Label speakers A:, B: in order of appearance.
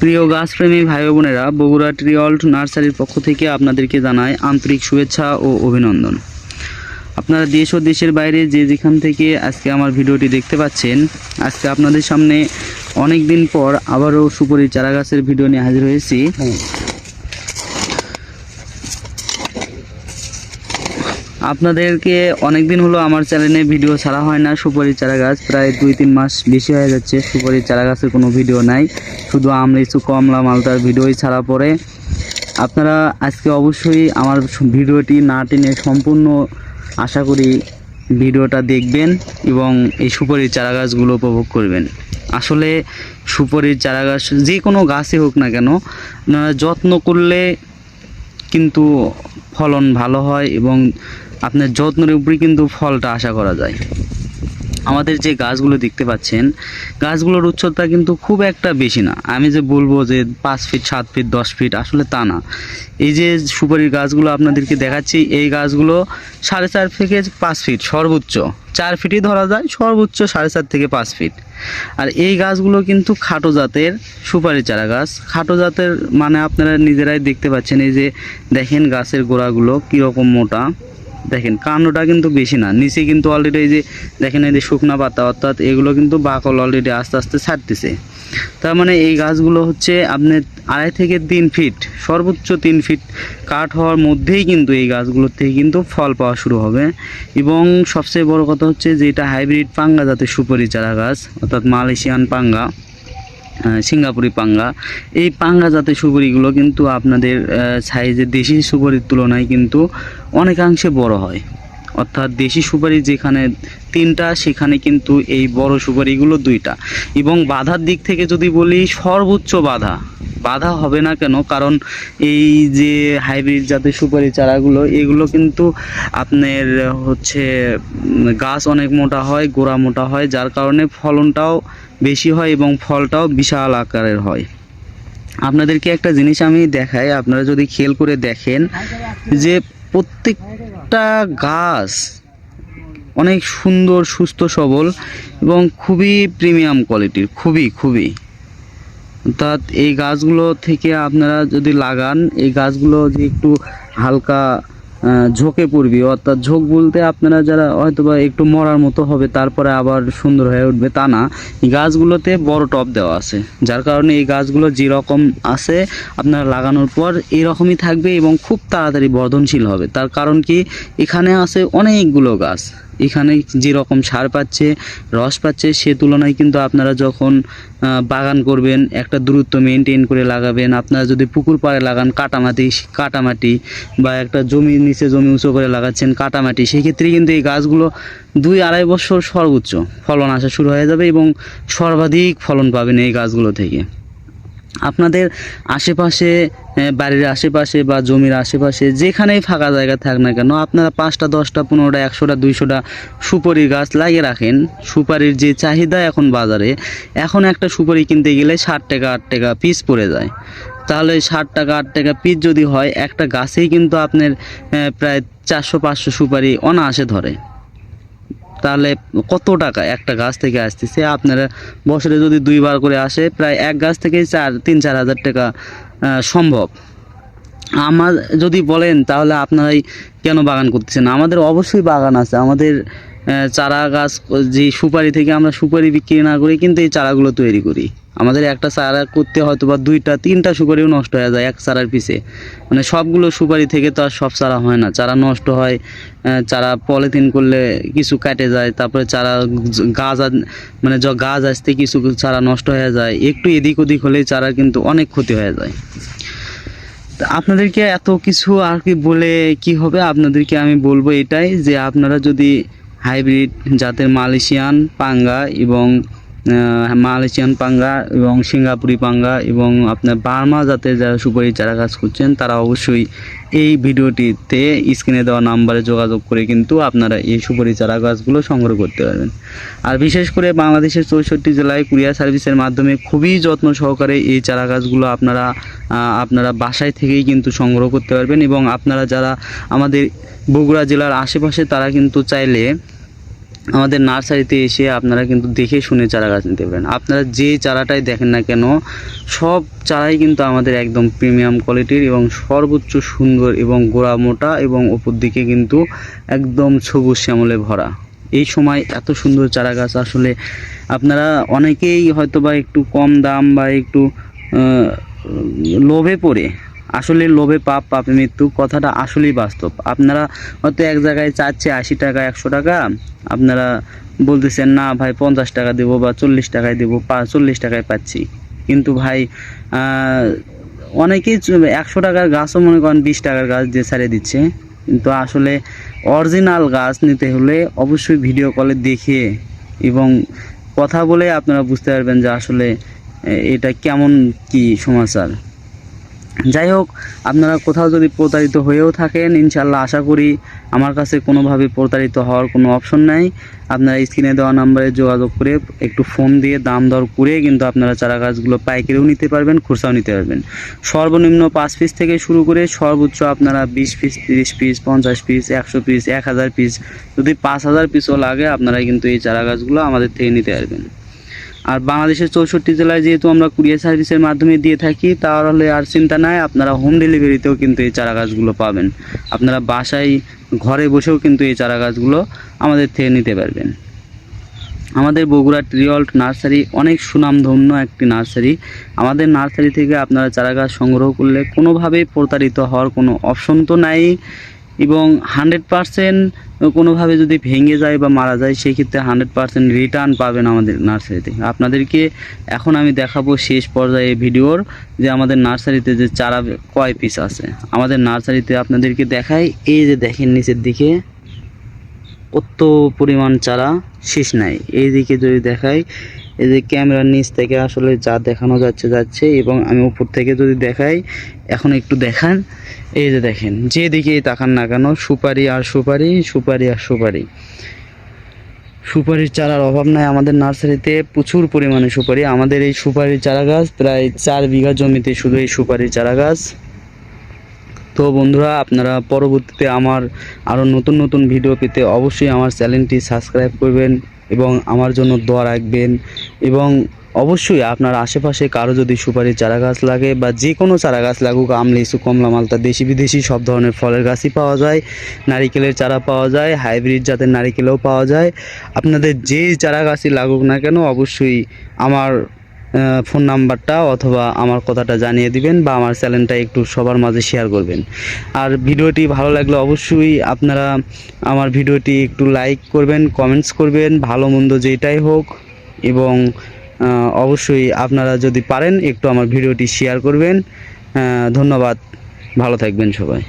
A: প্রিয় গাছপ্রেমী ভাই বোনেরা, বগুড়া ট্রিঅল্ট নার্সারির পক্ষ থেকে আপনাদেরকে জানায় আন্তরিক শুভেচ্ছা ও অভিনন্দন। আপনারা দেশ ও দেশের বাইরে যে যেখান থেকে আজকে আমার ভিডিওটি দেখতে পাচ্ছেন, আজকে আপনাদের সামনে অনেক দিন পর আবারও সুপরি চারা গাছের ভিডিও নিয়ে হাজির হয়েছি। আপনাদেরকে অনেক দিন হলো আমার চ্যানেলে ভিডিও ছাড়া হয় না, সুপারি চারা গাছ। প্রায় দুই তিন মাস বেশি হয়ে যাচ্ছে, সুপারি চারা গাছের কোনো ভিডিও নাই। শুধু আমলিচু কমলা মালটার ভিডিওই ছাড়া পড়ে। আপনারা আজকে অবশ্যই আমার ভিডিওটি না টেনে সম্পূর্ণ আশা করি ভিডিওটা দেখবেন এবং এই সুপারির চারা গাছগুলো উপভোগ করবেন। আসলে সুপারির চারা গাছ যে কোনো গাছই হোক না কেন, আপনারা যত্ন করলে কিন্তু ফলন ভালো হয় এবং আপনার যত্নের উপরে কিন্তু ফলটা আশা করা যায়। আমাদের যে গাছগুলো দেখতে পাচ্ছেন, গাছগুলোর উচ্চতা কিন্তু খুব একটা বেশি না। আমি যে বলব যে পাঁচ ফিট, সাত ফিট, দশ ফিট, আসলে তা না। এই যে সুপারির গাছগুলো আপনাদেরকে দেখাচ্ছি, এই গাছগুলো সাড়ে চার থেকে পাঁচ ফিট সর্বোচ্চ। চার ফিটই ধরা যায়, সর্বোচ্চ সাড়ে চার থেকে পাঁচ ফিট। আর এই গাছগুলো কিন্তু খাটো জাতের সুপারি চারা গাছ। খাটো জাতের মানে আপনারা নিজেরাই দেখতে পাচ্ছেন, এই যে দেখেন গাছের গোড়াগুলো কীরকম মোটা। দেখেন কাণ্ডটা কিন্তু বেশি না। নিচে কিন্তু অলরেডি এই যে দেখেন এই যে শুকনা পাতা, অর্থাৎ এগুলো কিন্তু বাকল অলরেডি আস্তে আস্তে ছাড়তেছে। তার মানে এই গাছগুলো হচ্ছে আপনি আড়াই থেকে তিন ফিট সর্বোচ্চ তিন ফিট কাঠ হওয়ার মধ্যেই কিন্তু এই গাছগুলোর থেকে কিন্তু ফল পাওয়া শুরু হবে। এবং সবচেয়ে বড় কথা হচ্ছে যে এটা হাইব্রিড পাঙ্গা জাতের সুপারি চারা গাছ, অর্থাৎ মালয়েশিয়ান পাঙ্গা। সিঙ্গাপুরি পাঙ্গা। এই পাঙ্গা জাতের সুপারিগুলো কিন্তু আপনাদের সাইজে দেশি সুপারির তুলনায় কিন্তু অনেকাংশে বড় হয়। অর্থাৎ দেশি সুপারি যেখানে তিনটা, সেখানে কিন্তু এই বড় সুপারিগুলো দুইটা। এবং বাধার দিক থেকে যদি বলি, সর্বোচ্চ বাধা। বাধা হবে না কেন? কারণ এই যে হাইব্রিড জাতের সুপারি চারাগুলো, এগুলো কিন্তু আপনার হচ্ছে গাছ অনেক মোটা হয়, গোড়া মোটা হয়, যার কারণে ফলনটাও বেশি হয় এবং ফলটাও বিশাল আকারের হয়। আপনাদেরকে একটা জিনিস আমি দেখাই, আপনারা যদি খেয়াল করে দেখেন যে প্রত্যেকটা গাছ অনেক সুন্দর, সুস্থ, সবল এবং খুবই প্রিমিয়াম কোয়ালিটির, খুবই খুবই। অর্থাৎ এই গাছগুলো থেকে আপনারা যদি লাগান, এই গাছগুলো যে একটু হালকা ঝোঁকে পড়বি। অর্থাৎ ঝোঁক বলতে আপনারা যারা হয়তোবা একটু মরার মতো হবে, তারপরে আবার সুন্দর হয়ে উঠবে তা না। গাছগুলোতে বড় টপ দেওয়া আছে, যার কারণে এই গাছগুলো যেরকম আছে, আপনারা লাগানোর পর এরকমই থাকবে এবং খুব তাড়াতাড়ি বর্ধনশীল হবে। তার কারণ কি? এখানে আছে অনেকগুলো গাছ। এখানে যেরকম সার পাচ্ছে, রস পাচ্ছে, সে তুলনায় কিন্তু আপনারা যখন বাগান করবেন, একটা দূরত্ব মেনটেন করে লাগাবেন, আপনারা যদি পুকুর পাড়ে লাগান, কাটামাটি কাটামাটি বা একটা জমির নিচে জমি উঁচু করে লাগাচ্ছেন কাটামাটি সেক্ষেত্রে কিন্তু এই গাছগুলো দুই আড়াই বছর সর্বোচ্চ ফলন আসা শুরু হয়ে যাবে এবং সর্বাধিক ফলন পাবেন এই গাছগুলো থেকে। আপনাদের আশেপাশে বাড়ির আশেপাশে বা জমির আশেপাশে যেখানেই ফাঁকা জায়গা থাক না কেন, আপনারা পাঁচটা, দশটা, পনেরোটা, একশোটা, দুইশোটা সুপারি গাছ লাগিয়ে রাখেন। সুপারির যে চাহিদা এখন বাজারে, এখন একটা সুপারি কিনতে গেলে ষাট টাকা, আট টাকা পিস পড়ে যায়। তাহলে ষাট টাকা, আট টাকা পিস যদি হয়, একটা গাছেই কিন্তু আপনার প্রায় চারশো, পাঁচশো সুপারি অনায়াসে ধরে। তাহলে কত টাকা একটা গাছ থেকে আসতেছে? আপনারা বছরে যদি দুইবার করে আসে, প্রায় এক গাছ থেকেই চার, তিন, চার হাজার টাকা সম্ভব। আমার যদি বলেন, তাহলে আপনারাই কেন বাগান করতেছেন? আমাদের অবশ্যই বাগান আছে। আমাদের চারা গাছ, যে সুপারি থেকে আমরা সুপারি বিক্রি না করি, কিন্তু এই চারাগুলো তৈরি করি। আমাদের একটা চারা করতে হয়তো বা দুইটা, তিনটা সুপারিও নষ্ট হয়ে যায় এক চারার পিছে। মানে সবগুলো সুপারি থেকে তো আর সব চারা হয় না। চারা নষ্ট হয় চারা পলিথিন করলে কিছু কাটে যায়, তারপরে চারা গাছ মানে গাছ আসতে কিছু চারা নষ্ট হয়ে যায়। একটু এদিক ওদিক হলেই চারা কিন্তু অনেক ক্ষতি হয়ে যায়। আপনাদেরকে এত কিছু আর কি বলে কি হবে? আপনাদেরকে আমি বলব এটাই যে আপনারা যদি হাইব্রিড জাতের মালয়েশিয়ান পাঙ্গা এবং মালয়েশিয়ান পাঙ্গা এবং সিঙ্গাপুরি পাঙ্গা এবং আপনার বার্মা জাতের যারা সুপারি চারা গাছ করছেন তারা অবশ্যই এই ভিডিওটিতে স্ক্রিনে দেওয়া নাম্বারে যোগাযোগ করে কিন্তু আপনারা এই সুপারি চারা গাছগুলো সংগ্রহ করতে পারবেন। আর বিশেষ করে বাংলাদেশের চৌষট্টি জেলায় কুরিয়ার সার্ভিসের মাধ্যমে খুবই যত্ন সহকারে এই চারা গাছগুলো আপনারা আপনারা বাসায় থেকেই কিন্তু সংগ্রহ করতে পারবেন এবং আপনারা যারা আমাদের বগুড়া জেলার আশেপাশে, তারা কিন্তু চাইলে আমাদের নার্সারিতে এসে আপনারা কিন্তু দেখে শুনে চারা গাছ নিতে পারেন। আপনারা যে চারাটাই দেখেন না কেন, সব চারাই কিন্তু আমাদের একদম প্রিমিয়াম কোয়ালিটির এবং সর্বোচ্চ সুন্দর এবং গোড়া মোটা এবং ওপর দিকে কিন্তু একদম সবুজ শ্যামলে ভরা। এই সময় এত সুন্দর চারা গাছ আসলে আপনারা অনেকেই হয়তো বা একটু কম দাম বা একটু লোভে পড়ে আসলে লোভে পাপ, পাপে মৃত্যু, কথাটা আসলেই বাস্তব। আপনারা হয়তো এক জায়গায় চাচ্ছে আশি টাকা, একশো টাকা, আপনারা বলতেছেন, না ভাই, পঞ্চাশ টাকা দেবো বা চল্লিশ টাকায় দেবো চল্লিশ টাকায় পাচ্ছি। কিন্তু ভাই অনেকেই একশো টাকার গাছও মনে করেন বিশ টাকার গাছ দিয়ে ছাড়িয়ে দিচ্ছে। কিন্তু আসলে অরিজিনাল গাছ নিতে হলে অবশ্যই ভিডিও কলে দেখে এবং কথা বলে আপনারা বুঝতে পারবেন যে আসলে এটা কেমন কি সমাচার। যাই হোক আপনারা কোথাও যদি প্রতারিত হয়েও থাকেন ইনশাল্লাহ আশা করি আমার কাছে কোনোভাবে প্রতারিত হওয়ার কোনো অপশন নাই। আপনারা স্ক্রিনে দেওয়া নাম্বারে যোগাযোগ করে একটু ফোন দিয়ে দাম দর করে কিন্তু আপনারা চারা গাছগুলো পাইকারিও নিতে পারবেন, খুচরাও নিতে পারবেন। সর্বনিম্ন পাঁচ পিস থেকে শুরু করে সর্বোচ্চ আপনারা বিশ পিস তিরিশ পিস পঞ্চাশ পিস একশো পিস এক হাজার পিস যদি পাঁচ হাজার পিসও লাগে আপনারা কিন্তু এই চারা গাছগুলো আমাদের থেকে নিতে পারবেন। আর বাংলাদেশের চৌষট্টি জেলায় যেহেতু আমরা কুরিয়ার সার্ভিসের মাধ্যমে দিয়ে থাকি, তাহলে আর চিন্তা নাই, আপনারা হোম ডেলিভারিতেও কিন্তু এই চারা গাছগুলো পাবেন। আপনারা বাসায়, ঘরে বসেও কিন্তু এই চারা গাছগুলো আমাদের থেকে নিতে পারবেন। আমাদের বগুড়া ট্রিওল্ট নার্সারি অনেক সুনামধন্য একটি নার্সারি। আমাদের নার্সারি থেকে আপনারা চারা গাছ সংগ্রহ করলে কোনোভাবেই প্রতারিত হওয়ার কোনো অপশন তো নাই। এবং হান্ড্রেড পারসেন্ট কোনোভাবে যদি ভেঙে যায় বা মারা যায় সেই ক্ষেত্রে হান্ড্রেড পারসেন্ট রিটার্ন পাবেন আমাদের নার্সারিতে। আপনাদেরকে এখন আমি দেখাবো শেষ পর্যায়ে ভিডিওর যে আমাদের নার্সারিতে যে চারা কয় পিস আছে। আমাদের নার্সারিতে আপনাদেরকে দেখাই, এই যে দেখেন নিচের দিকে, কত পরিমাণ চারা শেষ নাই। এই দিকে যদি দেখাই এই যে ক্যামেরার নিচ থেকে আসলে যা দেখানো যাচ্ছে যাচ্ছে এবং আমি উপর থেকে যদি দেখাই, এখন একটু দেখান। এই যে দেখেন যে দিকেই তাকান না কেন, সুপারি আর সুপারি সুপারি আর সুপারি। সুপারির চারার অভাব নাই আমাদের নার্সারিতে, প্রচুর পরিমাণে সুপারি। আমাদের এই সুপারির চারা গাছ প্রায় চার বিঘা জমিতে শুধু এই সুপারির চারা গাছ তো বন্ধুরা, আপনারা পরবর্তীতে আমার আরও নতুন নতুন ভিডিও পেতে অবশ্যই আমার চ্যানেলটি সাবস্ক্রাইব করবেন। এবং আমার জন্য দোয়া রাখবেন। এবং অবশ্যই আপনার আশেপাশে কারও যদি সুপারি চারা গাছ লাগে বা যে কোনো চারা গাছ লাগুক, আম, লিচু, কমলা, মালতা, দেশি বিদেশি সব ধরনের ফলের গাছই পাওয়া যায়, নারিকেলের চারা পাওয়া যায়, হাইব্রিড জাতের নারিকেলও পাওয়া যায়। আপনাদের যেই চারা গাছই লাগুক না কেন, অবশ্যই আমার ফোন নাম্বারটা অথবা আমার কথাটা জানিয়ে দিবেন বা আমার চ্যানেলটা একটু সবার মাঝে শেয়ার করবেন। আর ভিডিওটি ভালো লাগলে অবশ্যই আপনারা আমার ভিডিওটি একটু লাইক করবেন কমেন্টস করবেন, ভালো মন্দ যেটাই হোক এবং অবশ্যই আপনারা যদি পারেন একটু আমার ভিডিওটি শেয়ার করবেন। ধন্যবাদ, ভালো থাকবেন সবাই।